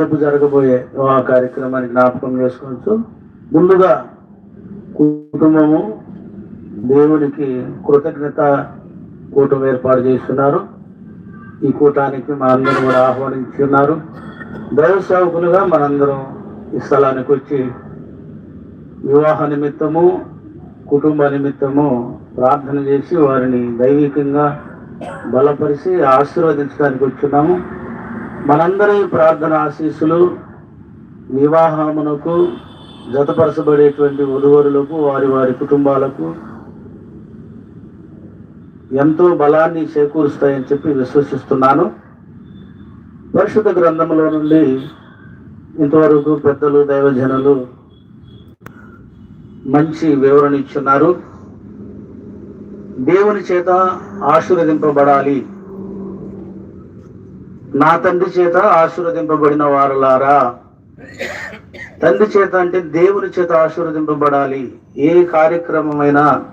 రేపు జరగబోయే వివాహ కార్యక్రమాన్ని జ్ఞాపకం చేసుకోవచ్చు ముందుగా కుటుంబము దేవునికి కృతజ్ఞత కూటమి ఏర్పాటు చేస్తున్నారు. ఈ కూటానికి మా అందరూ కూడా ఆహ్వానించున్నారు. దైవ సేవకులుగా మనందరం ఈ స్థలానికి వచ్చి వివాహ నిమిత్తము కుటుంబ నిమిత్తము ప్రార్థన చేసి వారిని దైవికంగా బలపరిచి ఆశీర్వదించడానికి వచ్చున్నాము మనందరి ప్రార్థన ఆశీస్సులు వివాహమునకు జతపరచబడేటువంటి వధువరులకు వారి వారి కుటుంబాలకు ఎంతో బలాన్ని చేకూరుస్తాయని చెప్పి విశ్వసిస్తున్నాను. పరిశుద్ధ గ్రంథంలో నుండి ఇంతవరకు పెద్దలు దైవజనులు మంచి వివరణ ఇచ్చున్నారు. దేవుని చేత ఆశీర్వదింపబడాలి. నా తండ్రి చేత ఆశీర్వదింపబడిన వారలారా. తండ్రి చేత అంటే దేవుని చేత ఆశీర్వదింపబడాలి. ఏ కార్యక్రమమైనా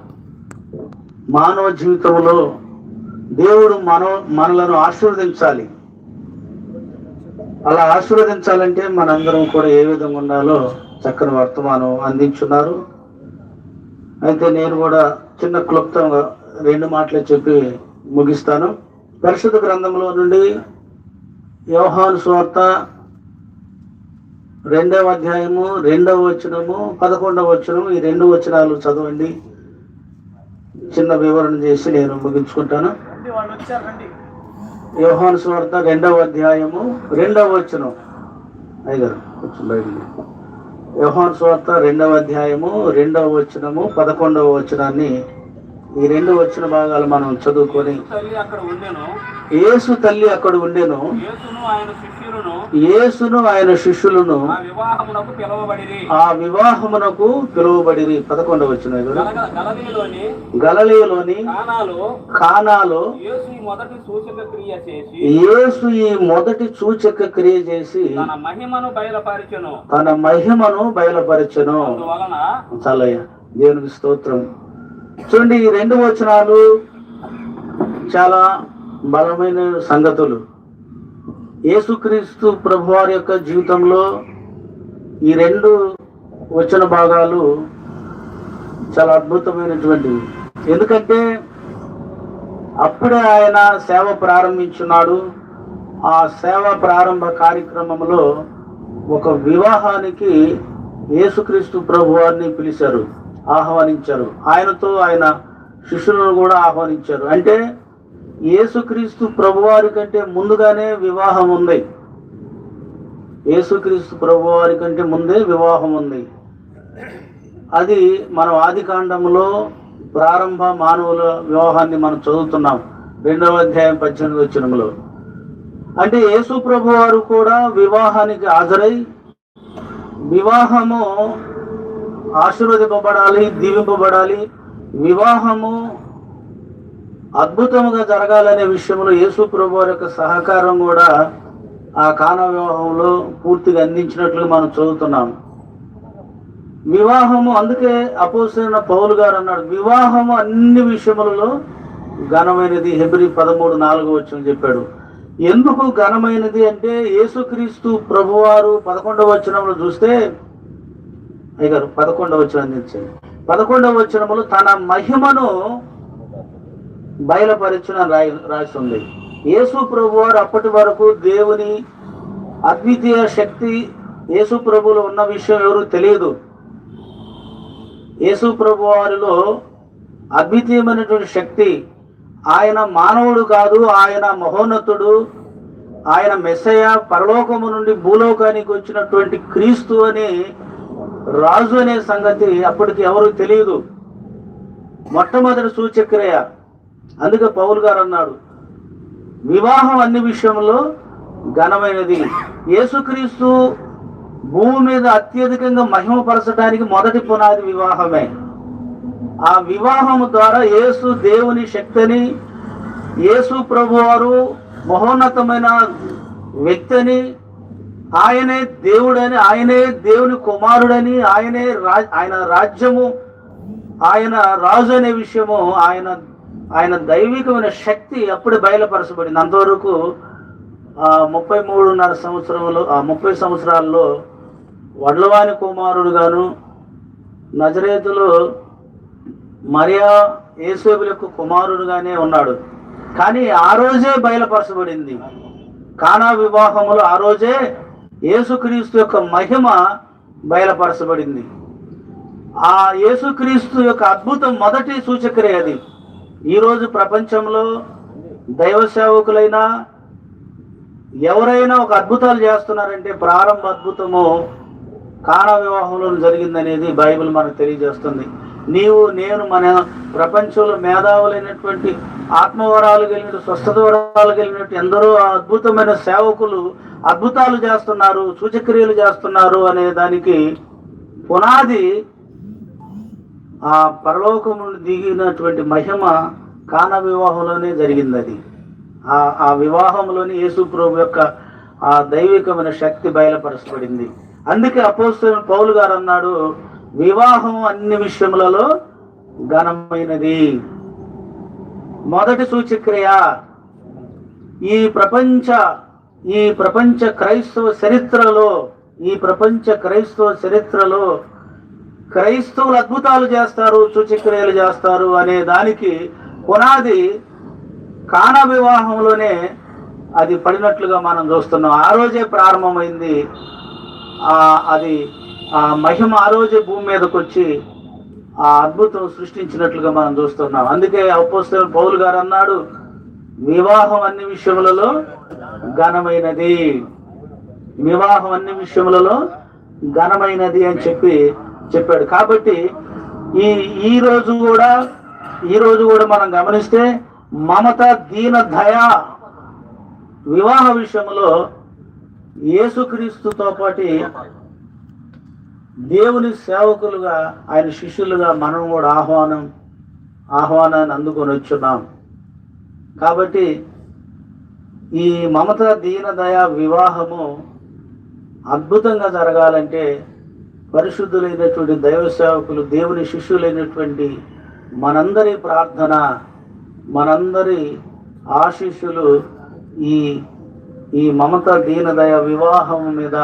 మానవ జీవితంలో దేవుడు మన మనలను ఆశీర్వదించాలి. అలా ఆశీర్వదించాలంటే మనందరం కూడా ఏ విధంగా ఉండాలో చక్కని వర్తమానం అందించున్నారు. అయితే నేను కూడా చిన్న క్లుప్తంగా రెండు మాటలు చెప్పి ముగిస్తాను. పరిశుద్ధ గ్రంథంలో నుండి యోహాను స్వార్త రెండవ అధ్యాయము రెండవ వచనము పదకొండవ వచనము ఈ రెండు వచనాలు చదవండి. చిన్న వివరణ చేసి నేను ముగించుకుంటాను. యోహాను స్వార్త రెండవ అధ్యాయము రెండవ వచనం. బయటికి యోహాను స్వార్త రెండవ అధ్యాయము రెండవ వచనము పదకొండవ వచనాన్ని ఈ రెండు వచ్చిన భాగాలు మనం చదువుకొని తల్లి అక్కడ ఉండెను. యేసు తల్లి అక్కడ ఉండెను. యేసును ఆయన శిష్యులను ఆ వివాహమునకు పిలువబడిరి. పదకొండవ వచ్చిన గలలీలోని కానాలో యేసు ఈ మొదటి సూచక క్రియ చేసి యేసు ఈ మొదటి సూచక క్రియ చేసి తన మహిమను బయలుపరిచెను. తన మహిమను బయలుపరచెను. అందువలన చాలయ్య దేవునికి స్తోత్రం. చూడండి ఈ రెండు వచనాలు చాలా బలమైన సంగతులు. యేసుక్రీస్తు ప్రభువారి యొక్క జీవితంలో ఈ రెండు వచన భాగాలు చాలా అద్భుతమైనటువంటివి. ఎందుకంటే అప్పుడే ఆయన సేవ ప్రారంభించున్నాడు. ఆ సేవ ప్రారంభ కార్యక్రమంలో ఒక వివాహానికి యేసుక్రీస్తు ప్రభువారిని పిలిచారు. ఆహ్వానించారు. ఆయనతో ఆయన శిష్యులను కూడా ఆహ్వానించారు. అంటే యేసుక్రీస్తు ప్రభువారి కంటే ముందుగానే వివాహం ఉంది. యేసుక్రీస్తు ప్రభువారి కంటే ముందే వివాహం ఉంది. అది మనం ఆది కాండంలో ప్రారంభ మానవుల వివాహాన్ని మనం చదువుతున్నాం. రెండవ అధ్యాయం పద్దెనిమిది వచ్చినములో అంటే యేసు ప్రభు వారు కూడా వివాహానికి హాజరై వివాహము ఆశీర్వదింపబడాలి దీవింపబడాలి. వివాహము అద్భుతముగా జరగాలనే విషయంలో యేసు ప్రభు యొక్క సహకారం కూడా ఆ కాన వివాహంలో పూర్తిగా అందించినట్లు మనం చదువుతున్నాం. వివాహము అందుకే అపోసిన పౌలు గారు అన్నాడు వివాహము అన్ని విషయములలో ఘనమైనది హెబ్రి పదమూడు నాలుగు వచ్చిన చెప్పాడు. ఎందుకు ఘనమైనది అంటే యేసుక్రీస్తు ప్రభువారు పదకొండవ వచనంలో చూస్తే అయ్యారు పదకొండవ వచనం అందించండి పదకొండవ వచనములు తన మహిమను బయలుపరిచిన రాయి రాసి ఉంది యేసు ప్రభువారు అప్పటి వరకు దేవుని అద్వితీయ శక్తి యేసు ప్రభువులో ఉన్న విషయం ఎవరు తెలియదు. యేసు ప్రభు వారిలో అద్వితీయమైనటువంటి శక్తి ఆయన మానవుడు కాదు ఆయన మహోన్నతుడు ఆయన మెస్సయ పరలోకము నుండి భూలోకానికి వచ్చినటువంటి క్రీస్తు అని రాజు అనే సంగతి అప్పటికి ఎవరు తెలియదు. మొట్టమొదటి సూచక్రియ. అందుకే పౌల్ గారు అన్నాడు వివాహం అన్ని విషయంలో ఘనమైనది. యేసుక్రీస్తు భూమి మీద అత్యధికంగా మహిమపరచడానికి మొదటి పునాది వివాహమే. ఆ వివాహము ద్వారా యేసు దేవుని శక్తిని యేసు ప్రభువారు మహోన్నతమైన వ్యక్తిని ఆయనే దేవుడని ఆయనే దేవుని కుమారుడని ఆయనే రా ఆయన రాజ్యము ఆయన రాజు అనే విషయము ఆయన ఆయన దైవికమైన శక్తి అప్పుడే బయలుపరచబడింది. అంతవరకు ముప్పై మూడున్నర సంవత్సరంలో ఆ ముప్పై సంవత్సరాల్లో వడ్లవాణి కుమారుడు గాను నజరేతులో మరియా యేసేబుల యొక్క కుమారుడుగానే ఉన్నాడు. కానీ ఆ రోజే బయలుపరచబడింది. కానా వివాహములో ఆ రోజే యేసుక్రీస్తు యొక్క మహిమ బయలుపరచబడింది. ఆ యేసుక్రీస్తు యొక్క అద్భుతం మొదటి సూచక్రియ అది. ఈరోజు ప్రపంచంలో దైవ సేవకులైనా ఎవరైనా ఒక అద్భుతాలు చేస్తున్నారంటే ప్రారంభ అద్భుతము కానా వివాహంలో జరిగిందనేది బైబిల్ మనకు తెలియజేస్తుంది. నీవు నేను మన ప్రపంచంలో మేధావులైనటువంటి ఆత్మవరాలు కలిగిన స్వస్థత వరాలు కలిగినట్టు ఎందరో అద్భుతమైన సేవకులు అద్భుతాలు చేస్తున్నారు సూచక్రియలు చేస్తున్నారు అనే దానికి పునాది ఆ పరలోకం నుండి దిగినటువంటి మహిమ కాన వివాహంలోనే జరిగింది అది ఆ ఆ వివాహంలోని యేసు ప్రభు యొక్క ఆ దైవికమైన శక్తి బయలుపరచబడింది. అందుకే అపోస్తులైన పౌలు గారు అన్నాడు వివాహం అన్ని విషయములలో ఘనమైనది. మొదటి సూచక్రియ ఈ ప్రపంచ ఈ ప్రపంచ క్రైస్తవ చరిత్రలో ఈ ప్రపంచ క్రైస్తవ చరిత్రలో క్రైస్తవులు అద్భుతాలు చేస్తారు సూచక్రియలు చేస్తారు అనే దానికి పునాది కాన వివాహంలోనే అది పడినట్లుగా మనం చూస్తున్నాం. ఆ రోజే ప్రారంభమైంది. అది ఆ మహిమ ఆ రోజే భూమి మీదకి వచ్చి ఆ అద్భుతం సృష్టించినట్లుగా మనం చూస్తున్నాం. అందుకే అపోస్తలుడు పౌలు గారు అన్నాడు వివాహం అన్ని విషయములలో ఘనమైనది. వివాహం అన్ని విషయములలో ఘనమైనది అని చెప్పి చెప్పాడు. కాబట్టి ఈ ఈ రోజు కూడా ఈ రోజు కూడా మనం గమనిస్తే మమత దీన దయ వివాహ విషయంలో యేసుక్రీస్తుతో పాటి దేవుని సేవకులుగా ఆయన శిష్యులుగా మనం కూడా ఆహ్వానం ఆహ్వానాన్ని అందుకొని వచ్చున్నాం. కాబట్టి ఈ మమత దీనదయ వివాహము అద్భుతంగా జరగాలంటే పరిశుద్ధులైనటువంటి దైవ సేవకులు దేవుని శిష్యులైనటువంటి మనందరి ప్రార్థన మనందరి ఆశీస్సులు ఈ ఈ మమత దీనదయ వివాహం మీద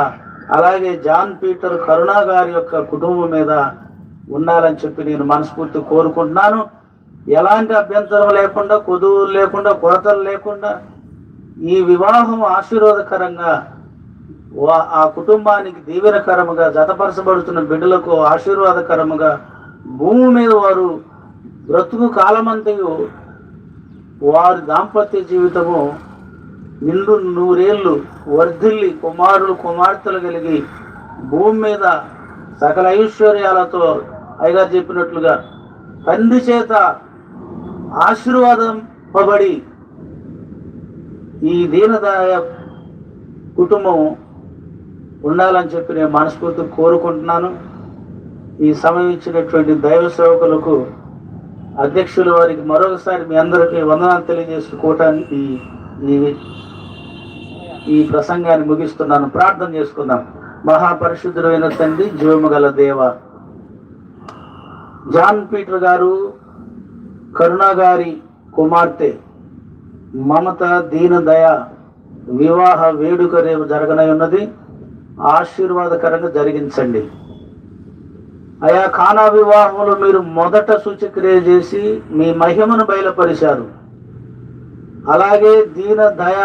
అలాగే జాన్ పీటర్ కరుణా గారి యొక్క కుటుంబం మీద ఉండాలని చెప్పి నేను మనస్ఫూర్తి కోరుకుంటున్నాను. ఎలాంటి అభ్యంతరం లేకుండా కొదువులు లేకుండా కొరతలు లేకుండా ఈ వివాహం ఆశీర్వాదకరంగా వా- ఆ కుటుంబానికి దీవెనకరముగా జతపరచబడుతున్న బిడ్డలకు ఆశీర్వాదకరముగా భూమి మీద వారు బ్రతుకు కాలమంతయు వారి దాంపత్య జీవితము నిండు నూరేళ్ళు వర్ధిల్లి కుమారులు కుమార్తెలు కలిగి భూమి మీద సకల ఐశ్వర్యాలతో అయ్యగారు చెప్పినట్లుగా తండ్రి చేత ఆశీర్వాదంపబడి ఈ దీనదాయ కుటుంబం ఉండాలని చెప్పి నేను మనస్ఫూర్తి కోరుకుంటున్నాను. ఈ సమయం ఇచ్చినటువంటి దైవ సేవకులకు అధ్యక్షుల వారికి మరొకసారి మీ అందరికీ వందనాలు తెలియజేసుకోవటానికి ఈ ఈ ప్రసంగాన్ని ముగిస్తున్నాను. ప్రార్థన చేసుకుందాం. మహాపరిశుద్ధుడైన తండ్రి జీవము గల దేవ జాన్ పీటర్ గారు కరుణాగారి కుమార్తె మమత దీనదయ వివాహ వేడుక రేపు జరగనై ఉన్నది. ఆశీర్వాదకరంగా జరిగించండి. అయా ఖానా వివాహంలో మీరు మొదట సూచక్రియ చేసి మీ మహిమను బయలుపరిచారు. అలాగే దీన దయ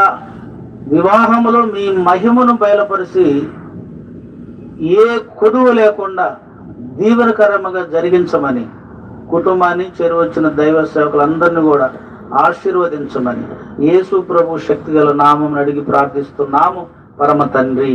వివాహములో మీ మహిమను బయలుపరిచి ఏ కొదువు లేకుండా దీవెనకరముగా జరిగించమని కుటుంబాన్ని చేరువచ్చిన దైవ సేవకులందరినీ కూడా ఆశీర్వదించమని యేసు ప్రభు శక్తి గల నామం అడిగి ప్రార్థిస్తున్నాము. పరమ తండ్రి.